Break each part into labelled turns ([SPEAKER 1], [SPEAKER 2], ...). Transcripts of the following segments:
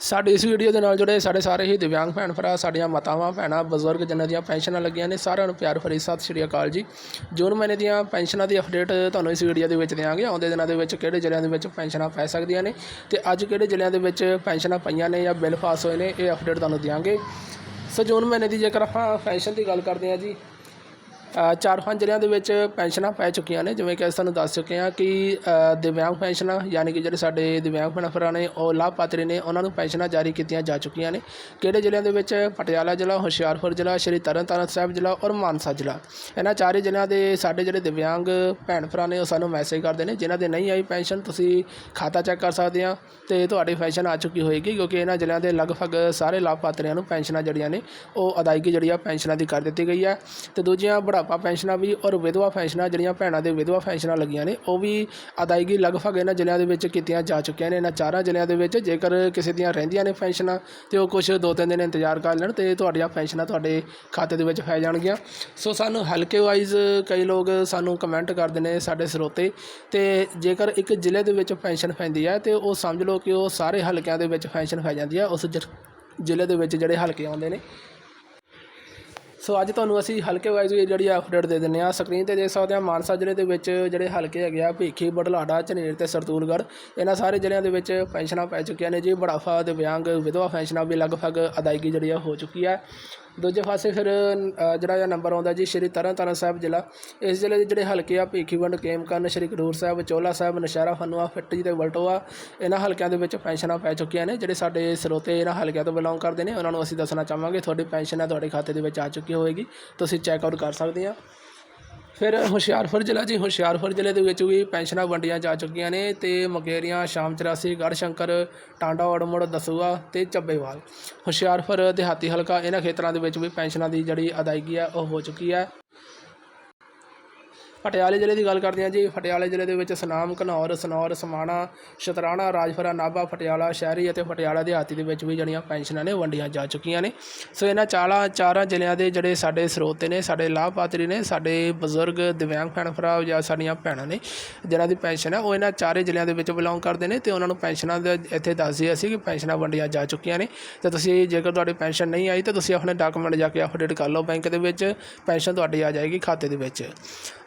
[SPEAKER 1] ਸਾਡੀ ਇਸ ਵੀਡੀਓ ਦੇ ਨਾਲ ਜੁੜੇ ਸਾਡੇ ਸਾਰੇ ਹੀ ਦਿਵਿਆਂਗ ਭੈਣ ਭਰਾ, ਸਾਡੀਆਂ ਮਾਤਾਵਾਂ, ਭੈਣਾਂ, ਬਜ਼ੁਰਗ ਜਿਨ੍ਹਾਂ ਦੀਆਂ ਪੈਨਸ਼ਨਾਂ ਲੱਗੀਆਂ ਨੇ, ਸਾਰਿਆਂ ਨੂੰ ਪਿਆਰ ਭਰੀ ਸਤਿ ਸ਼੍ਰੀ ਅਕਾਲ ਜੀ। ਜੂਨ ਮਹੀਨੇ ਦੀਆਂ ਪੈਨਸ਼ਨਾਂ ਦੀ ਅਪਡੇਟ ਤੁਹਾਨੂੰ ਇਸ ਵੀਡੀਓ ਦੇ ਵਿੱਚ ਦਿਆਂਗੇ। ਆਉਂਦੇ ਦਿਨਾਂ ਦੇ ਵਿੱਚ ਕਿਹੜੇ ਜ਼ਿਲ੍ਹਿਆਂ ਦੇ ਵਿੱਚ ਪੈਨਸ਼ਨਾਂ ਪੈ ਸਕਦੀਆਂ ਨੇ ਤੇ ਅੱਜ ਕਿਹੜੇ ਜ਼ਿਲ੍ਹਿਆਂ ਦੇ ਵਿੱਚ ਪੈਨਸ਼ਨਾਂ ਪਈਆਂ ਨੇ ਜਾਂ ਬਿੱਲ ਪਾਸ ਹੋਏ ਨੇ, ਇਹ ਅਪਡੇਟ ਤੁਹਾਨੂੰ ਦਿਆਂਗੇ। ਸੋ ਜੂਨ ਮਹੀਨੇ ਦੀ ਜੇਕਰ ਆਪਾਂ ਪੈਨਸ਼ਨ ਦੀ ਗੱਲ ਕਰਦੇ ਹਾਂ ਜੀ ਚਾਰ ਪੰਜ ਜ਼ਿਲ੍ਹਿਆਂ ਦੇ ਵਿੱਚ ਪੈਨਸ਼ਨਾਂ ਪੈ ਚੁੱਕੀਆਂ ਨੇ। ਜਿਵੇਂ ਕਿ ਅਸੀਂ ਤੁਹਾਨੂੰ ਦੱਸ ਚੁੱਕੇ ਹਾਂ ਕਿ ਦਿਵਿਆਂਗ ਪੈਨਸ਼ਨਾਂ, ਯਾਨੀ ਕਿ ਜਿਹੜੇ ਸਾਡੇ ਦਿਵਿਆਂਗ ਭੈਣਾਂ ਭਰਾ ਨੇ, ਉਹ ਲਾਭਪਾਤਰੀ ਨੇ, ਉਹਨਾਂ ਨੂੰ ਪੈਨਸ਼ਨਾਂ ਜਾਰੀ ਕੀਤੀਆਂ ਜਾ ਚੁੱਕੀਆਂ ਨੇ। ਕਿਹੜੇ ਜ਼ਿਲ੍ਹਿਆਂ ਦੇ ਵਿੱਚ? ਪਟਿਆਲਾ ਜ਼ਿਲ੍ਹਾ, ਹੁਸ਼ਿਆਰਪੁਰ ਜ਼ਿਲ੍ਹਾ, ਸ਼੍ਰੀ ਤਰਨਤਾਰਨ ਸਾਹਿਬ ਜ਼ਿਲ੍ਹਾ ਔਰ ਮਾਨਸਾ ਜ਼ਿਲ੍ਹਾ। ਇਹਨਾਂ ਚਾਰੇ ਜ਼ਿਲ੍ਹਿਆਂ ਦੇ ਸਾਡੇ ਜਿਹੜੇ ਦਿਵਿਆਂਗ ਭੈਣ ਭਰਾ ਨੇ, ਉਹ ਸਾਨੂੰ ਮੈਸੇਜ ਕਰਦੇ ਨੇ, ਜਿਨ੍ਹਾਂ ਦੇ ਨਹੀਂ ਆਈ ਪੈਨਸ਼ਨ, ਤੁਸੀਂ ਖਾਤਾ ਚੈੱਕ ਕਰ ਸਕਦੇ ਆ ਤੇ ਤੁਹਾਡੀ ਪੈਨਸ਼ਨ ਆ ਚੁੱਕੀ ਹੋਏਗੀ, ਕਿਉਂਕਿ ਇਹਨਾਂ ਜ਼ਿਲ੍ਹਿਆਂ ਦੇ ਲਗਭਗ ਸਾਰੇ ਲਾਭਪਾਤਰੀਆਂ ਨੂੰ ਪੈਨਸ਼ਨਾਂ ਜਿਹੜੀਆਂ ਨੇ, ਉਹ ਅਦਾਇਗੀ ਜਿਹੜੀ ਆ ਪੈਨਸ਼ਨਾਂ ਦੀ ਕਰ ਦਿੱਤੀ ਗਈ ਹੈ। ਤੇ ਦੂਜੀਆਂ ਬੜਾ ਬੁਢਾਪਾ ਪੈਨਸ਼ਨਾਂ ਵੀ ਔਰ ਵਿਧਵਾ ਪੈਨਸ਼ਨਾਂ ਜਿਹੜੀਆਂ ਭੈਣਾਂ ਦੇ ਵਿਧਵਾ ਪੈਨਸ਼ਨਾਂ ਲੱਗੀਆਂ ਨੇ, ਉਹ ਵੀ ਅਦਾਇਗੀ ਲਗਭਗ ਇਹਨਾਂ ਜ਼ਿਲ੍ਹਿਆਂ ਦੇ ਵਿੱਚ ਕੀਤੀਆਂ ਜਾ ਚੁੱਕੀਆਂ ਨੇ। ਇਹਨਾਂ ਚਾਰਾਂ ਜ਼ਿਲ੍ਹਿਆਂ ਦੇ ਵਿੱਚ ਜੇਕਰ ਕਿਸੇ ਦੀਆਂ ਰਹਿੰਦੀਆਂ ਨੇ ਪੈਨਸ਼ਨਾਂ ਤੇ ਉਹ ਕੁਝ ਦੋ ਤਿੰਨ ਦਿਨ ਇੰਤਜ਼ਾਰ ਕਰ ਲੈਣ ਤੇ ਤੁਹਾਡੀਆਂ ਪੈਨਸ਼ਨਾਂ ਤੁਹਾਡੇ ਖਾਤੇ ਦੇ ਵਿੱਚ ਪੈ ਜਾਣਗੀਆਂ। ਸੋ ਸਾਨੂੰ ਹਲਕੇ ਵਾਈਜ਼ ਕਈ ਲੋਕ ਸਾਨੂੰ ਕਮੈਂਟ ਕਰਦੇ ਨੇ ਸਾਡੇ ਸਰੋਤੇ, ਤੇ ਜੇਕਰ ਇੱਕ ਜ਼ਿਲ੍ਹੇ ਦੇ ਵਿੱਚ ਪੈਨਸ਼ਨ ਪੈਂਦੀ ਹੈ, ਤੇ ਉਹ ਸਮਝ ਲਓ ਕਿ ਉਹ ਸਾਰੇ ਹਲਕਿਆਂ ਦੇ ਵਿੱਚ ਪੈਨਸ਼ਨ ਪੈ ਜਾਂਦੀ ਹੈ। ਉਸ ਜ਼ਿ- ਜ਼ਿਲ੍ਹੇ ਦੇ ਵਿੱਚ ਜਿਹੜੇ ਹਲਕੇ ਆਉਂਦੇ ਨੇ ਸੋ ਅੱਜ ਤੁਹਾਨੂੰ ਅਸੀਂ ਹਲਕੇ ਵਾਈਜ਼ ਜਿਹੜੀ ਅਪਡੇਟ ਦੇ ਦਿੰਦੇ ਆ ਸਕਰੀਨ ਤੇ ਦੇਖ ਸਕਦੇ ਆ ਮਾਨਸਾ ਜ਼ਿਲ੍ਹੇ ਦੇ ਵਿੱਚ ਜਿਹੜੇ ਹਲਕੇ ਹੈਗੇ ਆ, ਭੀਖੀ ਬੜਲਾਡਾ ਝਨੇਰ ਤੇ ਸਰਤੂਲਗੜ੍ਹ ਇਹਨਾਂ ਸਾਰੇ ਜ਼ਿਲ੍ਹਿਆਂ ਦੇ ਵਿੱਚ ਪੈਨਸ਼ਨਾਂ ਪੈ ਚੁੱਕੀਆਂ ਨੇ ਜੀ। ਬੜਾਫਾ, ਦਿਵਿਆਂਗ ਵਿਧਵਾ ਪੈਨਸ਼ਨਾਂ ਵੀ ਲਗਭਗ ਅਦਾਇਗੀ ਜਿਹੜੀ ਆ ਹੋ ਚੁੱਕੀ ਹੈ ਦੂਜੇ ਪਾਸੇ ਫਿਰ ਅ, ਜਿਹੜਾ ਇਹ ਨੰਬਰ ਆਉਂਦਾ ਜੀ ਸ਼੍ਰੀ ਤਰਨਤਾਰਨ ਸਾਹਿਬ ਜ਼ਿਲ੍ਹਾ। ਇਸ ਜ਼ਿਲ੍ਹੇ ਦੇ ਜਿਹੜੇ ਹਲਕੇ ਆ ਭੀਖੀਵੰਡ ਕੇਮਕਰਨ ਸ਼੍ਰੀ ਖਡੂਰ ਸਾਹਿਬ ਚੋਲਾ ਸਾਹਿਬ ਨਸ਼ਹਿਰਾ ਫਨੂਆ ਫਿੱਟੀ ਤੇ ਵਲਟੋਆ ਇਹਨਾਂ ਹਲਕਿਆਂ ਦੇ ਵਿੱਚ ਪੈਨਸ਼ਨਾਂ ਪੈ ਚੁੱਕੀਆਂ ਨੇ ਜਿਹੜੇ ਸਾਡੇ ਸਰੋਤੇ ਇਹਨਾਂ ਹਲਕਿਆਂ ਤੋਂ ਬਿਲੋਂਗ ਕਰਦੇ ਨੇ ਉਹਨਾਂ ਨੂੰ ਅਸੀਂ ਦੱਸਣਾ ਚਾਹਾਂਗੇ ਤੁਹਾਡੀ ਪੈਨਸ਼ਨ ਹੈ ਤੁਹਾਡੇ ਖਾਤੇ ਦੇ ਵਿੱਚ ਆ ਚੁੱਕੀ ਹੋਵੇਗੀ ਤੁਸੀਂ ਚੈੱਕ ਆਊਟ ਕਰ ਸਕਦੇ ਆ। ਫਿਰ ਹੁਸ਼ਿਆਰਪੁਰ ਜ਼ਿਲ੍ਹਾ ਜੀ, ਹੁਸ਼ਿਆਰਪੁਰ ਜ਼ਿਲ੍ਹੇ ਦੇ ਵਿੱਚ ਵੀ ਪੈਨਸ਼ਨਾਂ ਵੰਡੀਆਂ ਜਾ ਚੁੱਕੀਆਂ ਨੇ ਤੇ ਮਕੇਰੀਆਂ, ਸ਼ਾਮ 84 ਗੜ੍ਹਸ਼ੰਕਰ, ਟਾਂਡਾ, ਔੜਮੁੜ, ਦਸੂਆ ਤੇ ਚੱਬੇਵਾਲ ਹੁਸ਼ਿਆਰਪੁਰ ਦਿਹਾਤੀ ਹਲਕਾ ਇਹਨਾਂ ਖੇਤਰਾਂ ਦੇ ਵਿੱਚ ਵੀ ਪੈਨਸ਼ਨਾਂ ਦੀ ਜਿਹੜੀ ਅਦਾਇਗੀ ਆ, ਉਹ ਹੋ ਚੁੱਕੀ ਹੈ ਪਟਿਆਲੇ ਜ਼ਿਲ੍ਹੇ ਦੀ ਗੱਲ ਕਰਦੇ ਹਾਂ ਜੀ, ਪਟਿਆਲੇ ਜ਼ਿਲ੍ਹੇ ਦੇ ਵਿੱਚ ਸੁਨਾਮ ਘਨੌਰ, ਸਨੌਰ, ਸਮਾਣਾ, ਸ਼ਤਰਾਣਾ, ਰਾਜਪੁਰਾ, ਨਾਭਾ, ਪਟਿਆਲਾ ਸ਼ਹਿਰੀ ਅਤੇ ਪਟਿਆਲਾ ਦਿਹਾਤੀ ਦੇ ਵਿੱਚ ਵੀ ਜਿਹੜੀਆਂ ਪੈਨਸ਼ਨਾਂ ਨੇ ਵੰਡੀਆਂ ਜਾ ਚੁੱਕੀਆਂ ਨੇ। ਸੋ ਇਹਨਾਂ ਚਾਰਾਂ ਚਾਰਾਂ ਜ਼ਿਲ੍ਹਿਆਂ ਦੇ ਜਿਹੜੇ ਸਾਡੇ ਸਰੋਤੇ ਨੇ, ਸਾਡੇ ਲਾਭਪਾਤਰੀ ਨੇ, ਸਾਡੇ ਬਜ਼ੁਰਗ, ਦਿਵਿਆਂਗ ਭੈਣ ਭਰਾ ਜਾਂ ਸਾਡੀਆਂ ਭੈਣਾਂ ਨੇ ਜਿਹਨਾਂ ਦੀ ਪੈਨਸ਼ਨ ਹੈ, ਉਹ ਇਹਨਾਂ ਚਾਰੇ ਜ਼ਿਲ੍ਹਿਆਂ ਦੇ ਵਿੱਚ ਬਿਲੋਂਗ ਕਰਦੇ ਨੇ ਤੇ ਉਹਨਾਂ ਨੂੰ ਪੈਨਸ਼ਨਾਂ ਦਾ ਇੱਥੇ ਦੱਸ ਦਈਏ ਅਸੀਂ ਕਿ ਪੈਨਸ਼ਨਾਂ ਵੰਡੀਆਂ ਜਾ ਚੁੱਕੀਆਂ ਨੇ। ਤੇ ਤੁਸੀਂ ਜੇਕਰ ਤੁਹਾਡੀ ਪੈਨਸ਼ਨ ਨਹੀਂ ਆਈ ਤਾਂ ਤੁਸੀਂ ਆਪਣੇ ਡਾਕੂਮੈਂਟ ਜਾ ਕੇ ਅਪਡੇਟ ਕਰ ਲਓ ਬੈਂਕ ਦੇ ਵਿੱਚ, ਪੈਨਸ਼ਨ ਤੁਹਾਡੀ ਆ ਜਾਏਗੀ ਖਾਤੇ ਦੇ ਵਿੱਚ।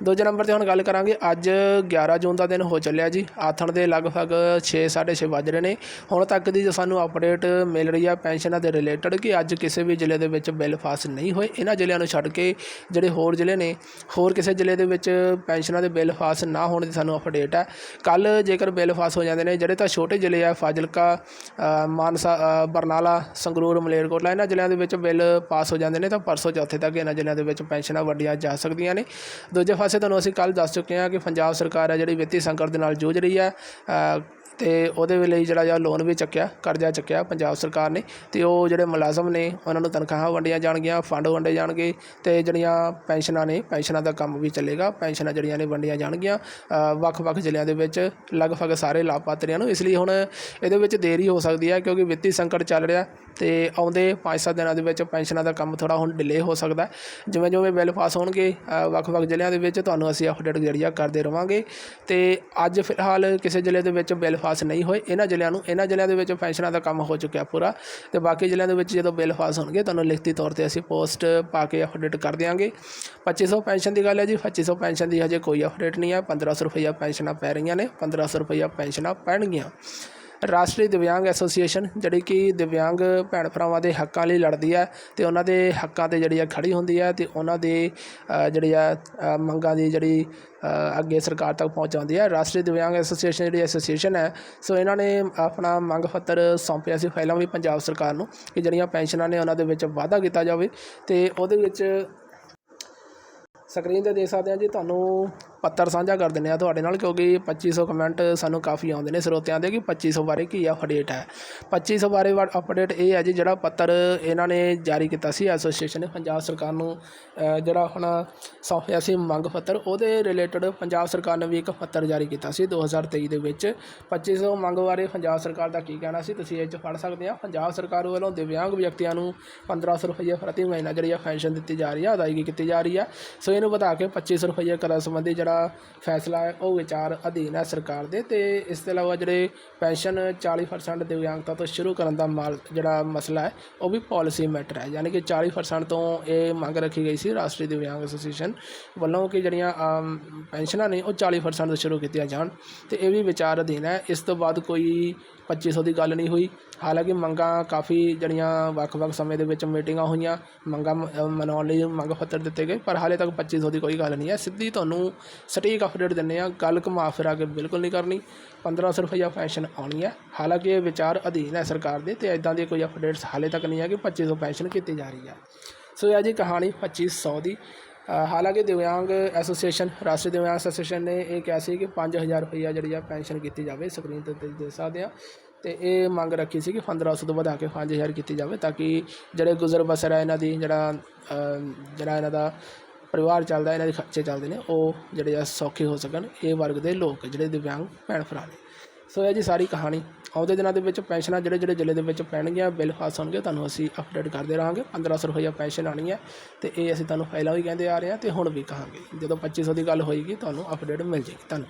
[SPEAKER 1] ਦੂਜਾ ਨੰਬਰ ਤੇ ਹੁਣ ਗੱਲ ਕਰਾਂਗੇ। ਅੱਜ 11 ਜੂਨ ਦਾ ਦਿਨ ਹੋ ਚੱਲਿਆ ਜੀ। ਆਥਣ ਦੇ ਲਗਭਗ 6:30 ਵੱਜ ਰਹੇ ਨੇ। ਹੁਣ ਤੱਕ ਦੀ ਜੋ ਸਾਨੂੰ ਅਪਡੇਟ ਮਿਲ ਰਹੀ ਆ ਪੈਨਸ਼ਨਾਂ ਦੇ ਰਿਲੇਟਡ ਕਿ ਅੱਜ ਕਿਸੇ ਵੀ ਜ਼ਿਲ੍ਹੇ ਦੇ ਵਿੱਚ ਬਿੱਲ ਪਾਸ ਨਹੀਂ ਹੋਏ। ਇਹਨਾਂ ਜ਼ਿਲ੍ਹਿਆਂ ਨੂੰ ਛੱਡ ਕੇ ਜਿਹੜੇ ਹੋਰ ਜ਼ਿਲ੍ਹੇ ਨੇ, ਹੋਰ ਕਿਸੇ ਜ਼ਿਲ੍ਹੇ ਦੇ ਵਿੱਚ ਪੈਨਸ਼ਨਾਂ ਦੇ ਬਿੱਲ ਪਾਸ ਨਾ ਹੋਣ ਦੀ ਸਾਨੂੰ ਅਪਡੇਟ ਹੈ ਕੱਲ ਜੇਕਰ ਬਿੱਲ ਪਾਸ ਹੋ ਜਾਂਦੇ ਨੇ, ਜਿਹੜੇ ਤਾਂ ਛੋਟੇ ਜ਼ਿਲ੍ਹੇ ਆ, ਫਾਜ਼ਿਲਕਾ ਮਾਨਸਾ ਬਰਨਾਲਾ, ਸੰਗਰੂਰ, ਮਲੇਰਕੋਟਲਾ, ਇਹਨਾਂ ਜ਼ਿਲ੍ਹਿਆਂ ਦੇ ਵਿੱਚ ਬਿੱਲ ਪਾਸ ਹੋ ਜਾਂਦੇ ਨੇ, ਤਾਂ ਪਰਸੋਂ ਚੌਥੇ ਤੱਕ ਇਹਨਾਂ ਜ਼ਿਲ੍ਹਿਆਂ ਦੇ ਵਿੱਚ ਪੈਨਸ਼ਨਾਂ ਵੰਡੀਆਂ ਜਾ ਸਕਦੀਆਂ ਨੇ। ਦੂਜੇ ਪਾਸੇ ਤੁਹਾਨੂੰ ਅਸੀਂ ਕੱਲ੍ਹ ਦੱਸ ਚੁੱਕੇ ਹਾਂ ਕਿ ਪੰਜਾਬ ਸਰਕਾਰ ਹੈ ਜਿਹੜੀ ਵਿੱਤੀ ਸੰਕਟ ਦੇ ਨਾਲ ਜੂਝ ਰਹੀ ਹੈ ਅਤੇ ਉਹਦੇ ਲਈ ਜਿਹੜਾ ਜਿਹਾ ਲੋਨ ਵੀ ਚੱਕਿਆ, ਕਰਜ਼ਾ ਚੱਕਿਆ ਪੰਜਾਬ ਸਰਕਾਰ ਨੇ ਅਤੇ ਉਹ ਜਿਹੜੇ ਮੁਲਾਜ਼ਮ ਨੇ, ਉਹਨਾਂ ਨੂੰ ਤਨਖਾਹਾਂ ਵੰਡੀਆਂ ਜਾਣਗੀਆਂ ਫੰਡ ਵੰਡੇ ਜਾਣਗੇ ਅਤੇ ਜਿਹੜੀਆਂ ਪੈਨਸ਼ਨਾਂ ਨੇ, ਪੈਨਸ਼ਨਾਂ ਦਾ ਕੰਮ ਵੀ ਚੱਲੇਗਾ, ਪੈਨਸ਼ਨਾਂ ਜਿਹੜੀਆਂ ਨੇ ਵੰਡੀਆਂ ਜਾਣਗੀਆਂ। ਵੱਖ-ਵੱਖ ਜ਼ਿਲ੍ਹਿਆਂ ਦੇ ਵਿੱਚ ਲਗਭਗ ਸਾਰੇ ਲਾਭਪਾਤਰੀਆਂ ਨੂੰ, ਇਸ ਲਈ ਹੁਣ ਇਹਦੇ ਵਿੱਚ ਦੇਰੀ ਹੋ ਸਕਦੀ ਹੈ ਕਿਉਂਕਿ ਵਿੱਤੀ ਸੰਕਟ ਚੱਲ ਰਿਹਾ ਤੇ ਆਉਂਦੇ 5-7 ਦਿਨਾਂ ਦੇ ਵਿੱਚ ਪੈਨਸ਼ਨਾਂ ਦਾ ਕੰਮ ਥੋੜਾ ਹੁਣ ਡਿਲੇ ਹੋ ਸਕਦਾ ਜਿਵੇਂ ਜਿਵੇਂ ਬਿੱਲ ਪਾਸ ਹੋਣਗੇ ਵੱਖ-ਵੱਖ ਜ਼ਿਲ੍ਹਿਆਂ ਦੇ ਵਿੱਚ ਤੁਹਾਨੂੰ ਅਸੀਂ ਅਪਡੇਟ ਜਿਹੜੀ ਆ ਕਰਦੇ ਰਵਾਂਗੇ। ਤੇ ਅੱਜ ਫਿਲਹਾਲ ਕਿਸੇ ਜ਼ਿਲ੍ਹੇ ਦੇ ਵਿੱਚ ਬਿੱਲ ਪਾਸ ਨਹੀਂ ਹੋਏ, ਇਹਨਾਂ ਜ਼ਿਲ੍ਹਿਆਂ ਨੂੰ, ਇਹਨਾਂ ਜ਼ਿਲ੍ਹਿਆਂ ਦੇ ਵਿੱਚ ਪੈਨਸ਼ਨਾਂ ਦਾ ਕੰਮ ਹੋ ਚੁੱਕਿਆ ਪੂਰਾ। ਤੇ ਬਾਕੀ ਜ਼ਿਲ੍ਹਿਆਂ ਦੇ ਵਿੱਚ ਜਦੋਂ ਬਿੱਲ ਪਾਸ ਹੋਣਗੇ, ਤੁਹਾਨੂੰ ਲਿਖਤੀ ਤੌਰ ਤੇ ਅਸੀਂ ਪੋਸਟ ਪਾ ਕੇ ਅਪਡੇਟ ਕਰ ਦਿਆਂਗੇ। 2500 ਪੈਨਸ਼ਨ ਦੀ ਗੱਲ ਹੈ ਜੀ 2500 ਪੈਨਸ਼ਨ ਦੀ ਹਜੇ ਕੋਈ ਅਪਡੇਟ ਨਹੀਂ ਹੈ। 1500 ਰੁਪਈਆ ਪੈਨਸ਼ਨਾਂ ਪੈ ਰਹੀਆਂ ਨੇ 1500 ਰੁਪਈਆ ਪੈਨਸ਼ਨਾਂ ਪੈਣਗੀਆਂ। ਰਾਸ਼ਟਰੀ ਦਿਵਿਆਂਗ ਐਸੋਸੀਏਸ਼ਨ, ਜਿਹੜੀ ਕਿ ਦਿਵਿਆਂਗ ਭੈਣ ਭਰਾਵਾਂ ਦੇ ਹੱਕਾਂ ਲਈ ਲੜਦੀ ਹੈ ਤੇ ਉਹਨਾਂ ਦੇ ਹੱਕਾਂ ਤੇ ਜਿਹੜੀ ਆ ਖੜੀ ਹੁੰਦੀ ਹੈ ਤੇ ਉਹਨਾਂ ਦੇ ਜਿਹੜੀ ਆ ਮੰਗਾਂ ਦੀ ਜਿਹੜੀ ਅੱਗੇ ਸਰਕਾਰ ਤੱਕ ਪਹੁੰਚਾਉਂਦੀ ਹੈ। ਰਾਸ਼ਟਰੀ ਦਿਵਿਆਂਗ ਐਸੋਸੀਏਸ਼ਨ ਜਿਹੜੀ ਐਸੋਸੀਏਸ਼ਨ ਹੈ, ਸੋ ਇਹਨਾਂ ਨੇ ਆਪਣਾ ਮੰਗ ਪੱਤਰ ਸੌਂਪਿਆ ਸੀ ਪਹਿਲਾਂ ਵੀ ਪੰਜਾਬ ਸਰਕਾਰ ਨੂੰ ਕਿ ਜਿਹੜੀਆਂ ਪੈਨਸ਼ਨਾਂ ਨੇ ਉਹਨਾਂ ਦੇ ਵਿੱਚ ਵਾਧਾ ਕੀਤਾ ਜਾਵੇ ਤੇ ਉਹਦੇ ਵਿੱਚ ਸਕਰੀਨ ਤੇ ਦੇਖ ਸਕਦੇ ਆ ਜੀ, ਤੁਹਾਨੂੰ ਪੱਤਰ ਸਾਂਝਾ ਕਰ ਦਿੰਦੇ ਆ ਤੁਹਾਡੇ ਨਾਲ, ਕਿਉਂਕਿ 2500 ਕਮੈਂਟ ਸਾਨੂੰ ਕਾਫੀ ਆਉਂਦੇ ਨੇ ਸਰੋਤਿਆਂ ਦੇ ਕਿ 2500 ਬਾਰੇ ਕੀ ਅਪਡੇਟ ਹੈ। 2500 ਬਾਰੇ ਅਪਡੇਟ ਇਹ ਹੈ ਜੀ, ਜਿਹੜਾ ਪੱਤਰ ਇਹਨਾਂ ਨੇ ਜਾਰੀ ਕੀਤਾ ਸੀ ਐਸੋਸੀਏਸ਼ਨ ਨੇ ਪੰਜਾਬ ਸਰਕਾਰ ਨੂੰ ਜਿਹੜਾ ਹੁਣ ਸੌਂਪਿਆ ਸੀ ਮੰਗ ਪੱਤਰ, ਉਹਦੇ ਰਿਲੇਟਡ ਪੰਜਾਬ ਸਰਕਾਰ ਨੇ ਵੀ ਇੱਕ ਪੱਤਰ ਜਾਰੀ ਕੀਤਾ ਸੀ 2023 ਦੇ ਵਿੱਚ। 2500 ਮੰਗ ਬਾਰੇ ਪੰਜਾਬ ਸਰਕਾਰ ਦਾ ਕੀ ਕਹਿਣਾ ਸੀ, ਤੁਸੀਂ ਇਹ 'ਚ ਪੜ੍ਹ ਸਕਦੇ ਆ ਪੰਜਾਬ ਸਰਕਾਰ ਵੱਲੋਂ ਦਿਵਿਆਂਗ ਵਿਅਕਤੀਆਂ ਨੂੰ 1500 ਰੁਪਏ ਪ੍ਰਤੀ ਮਹੀਨਾ ਜਿਹੜੀ ਆ ਪੈਨਸ਼ਨ ਦਿੱਤੀ ਜਾ ਰਹੀ ਆ, ਅਦਾਇਗੀ ਕੀਤੀ ਜਾ ਰਹੀ ਹੈ ਸੋ ਇਹਨੂੰ ਵਧਾ ਕੇ 2500 ਰੁਪਏ ਕਰਨ ਸੰਬੰਧੀ ਜਿਹੜਾ ਫੈਸਲਾ ਹੈ, ਉਹ ਵਿਚਾਰ ਅਧੀਨ ਹੈ ਸਰਕਾਰ ਦੇ ਤੇ ਇਸ ਤੋਂ ਇਲਾਵਾ ਜਿਹੜੇ ਪੈਨਸ਼ਨ 40% ਦਿਵਿਆਂਗਤਾ ਤੋਂ ਸ਼ੁਰੂ ਕਰਨ ਦਾ ਮਾਲ ਜਿਹੜਾ ਮਸਲਾ ਹੈ, ਉਹ ਵੀ ਪਾਲਿਸੀ ਮੈਟਰ ਹੈ। ਯਾਨੀ ਕਿ 40% ਤੋਂ ਇਹ ਮੰਗ ਰੱਖੀ ਗਈ ਸੀ ਰਾਸ਼ਟਰੀ ਦਿਵਿਆਂਗ ਐਸੋਸੀਏਸ਼ਨ ਵੱਲੋਂ ਕਿ ਜਿਹੜੀਆਂ ਪੈਨਸ਼ਨਾਂ ਨੇ, ਉਹ 40% ਤੋਂ ਸ਼ੁਰੂ ਕੀਤੀਆਂ ਜਾਣ ਤੇ ਇਹ ਵੀ ਵਿਚਾਰ ਅਧੀਨ ਹੈ। ਇਸ ਤੋਂ ਬਾਅਦ ਕੋਈ 2500 ਦੀ ਗੱਲ ਨਹੀਂ ਹੋਈ। ਹਾਲਾਂਕਿ ਮੰਗਾਂ ਕਾਫੀ ਜਿਹੜੀਆਂ ਵੱਖ-ਵੱਖ ਸਮੇਂ ਦੇ ਵਿੱਚ ਮੀਟਿੰਗਾਂ ਹੋਈਆਂ, ਮੰਗਾਂ ਮ- ਮਨਾਉਣ ਲਈ ਮੰਗ ਪੱਤਰ ਦਿੱਤੇ ਗਏ, ਪਰ ਹਾਲੇ ਤੱਕ 2500 ਦੀ ਕੋਈ ਗੱਲ ਨਹੀਂ ਹੈ। ਸਿੱਧੀ ਤੁਹਾਨੂੰ ਸਟੀਕ ਅਪਡੇਟ ਦਿੰਨੇ ਆ ਗੱਲ ਘੁਮਾ ਫਿਰਾ ਕੇ ਬਿਲਕੁਲ ਨਹੀਂ ਕਰਨੀ। 1500 ਰੁਪਈਆ ਪੈਨਸ਼ਨ ਆਉਣੀ ਹੈ ਹਾਲਾਂਕਿ ਇਹ ਵਿਚਾਰ ਅਧੀਨ ਹੈ ਸਰਕਾਰ ਦੇ ਤੇ ਇਦਾਂ ਦੀ ਕੋਈ ਅਪਡੇਟਸ ਹਾਲੇ ਤੱਕ ਨਹੀਂ ਹੈ ਕਿ 2500 ਪੈਨਸ਼ਨ ਕੀਤੀ ਜਾ ਰਹੀ ਹੈ ਸੋ ਇਹ ਜੀ ਕਹਾਣੀ 2500 ਦੀ। ਹਾਲਾਂਕਿ ਦਿਵਿਆਂਗ ਐਸੋਸੀਏਸ਼ਨ ਰਾਸ਼ਟਰੀ ਦਿਵਿਆਂਗ ਐਸੋਸੀਏਸ਼ਨ ਨੇ ਇਹ ਕਿਹਾ ਸੀ ਕਿ 5000 ਰੁਪਈਆ ਜਿਹੜੀ ਆ ਪੈਨਸ਼ਨ ਕੀਤੀ ਜਾਵੇ ਸਕਰੀਨ ਤੇ ਦੇ ਸਕਦੇ ਆ। ਤੇ ਇਹ ਮੰਗ ਰੱਖੀ ਸੀ ਕਿ 1500 ਤੋਂ ਵਧਾ ਕੇ 5000 ਕੀਤੀ ਜਾਵੇ ਤਾਂ ਕਿ ਜਿਹੜੇ ਗੁਜ਼ਰ ਬਸਰ ਹੈ ਇਹਨਾਂ ਦੀ, ਜਿਹੜਾ ਜਿਹੜਾ ਇਹਨਾਂ ਦਾ ਪਰਿਵਾਰ ਚੱਲਦਾ, ਇਹਨਾਂ ਦੇ ਖਰਚੇ ਚੱਲਦੇ ਨੇ, ਉਹ ਜਿਹੜੇ ਆ ਸੌਖੇ ਹੋ ਸਕਣ, ਇਹ ਵਰਗ ਦੇ ਲੋਕ ਜਿਹੜੇ ਦਿਵਿਆਂਗ ਭੈਣ ਭਰਾ ਨੇ। ਸੋ ਇਹ ਜੀ ਸਾਰੀ ਕਹਾਣੀ। ਆਉਂਦੇ ਦਿਨਾਂ ਦੇ ਵਿੱਚ ਪੈਨਸ਼ਨਾਂ ਜਿਹੜੇ ਜਿਹੜੇ ਜ਼ਿਲ੍ਹੇ ਦੇ ਵਿੱਚ ਪੈਣਗੀਆਂ, ਬਿੱਲ ਪਾਸ ਹੋਣਗੇ, ਤੁਹਾਨੂੰ ਅਸੀਂ ਅਪਡੇਟ ਕਰਦੇ ਰਹਾਂਗੇ। 1500 ਰੁਪਈਆ ਪੈਨਸ਼ਨ ਆਣੀ ਹੈ ਤੇ ਇਹ ਅਸੀਂ ਤੁਹਾਨੂੰ ਪਹਿਲਾਂ ਵੀ ਕਹਿੰਦੇ ਆ ਰਹੇ ਹਾਂ ਤੇ ਹੁਣ ਵੀ ਕਹਾਂਗੇ। ਜਦੋਂ 2500 ਦੀ ਗੱਲ ਹੋਏਗੀ, ਤੁਹਾਨੂੰ ਅਪਡੇਟ ਮਿਲ ਜੇਗੀ ਤੁਹਾਨੂੰ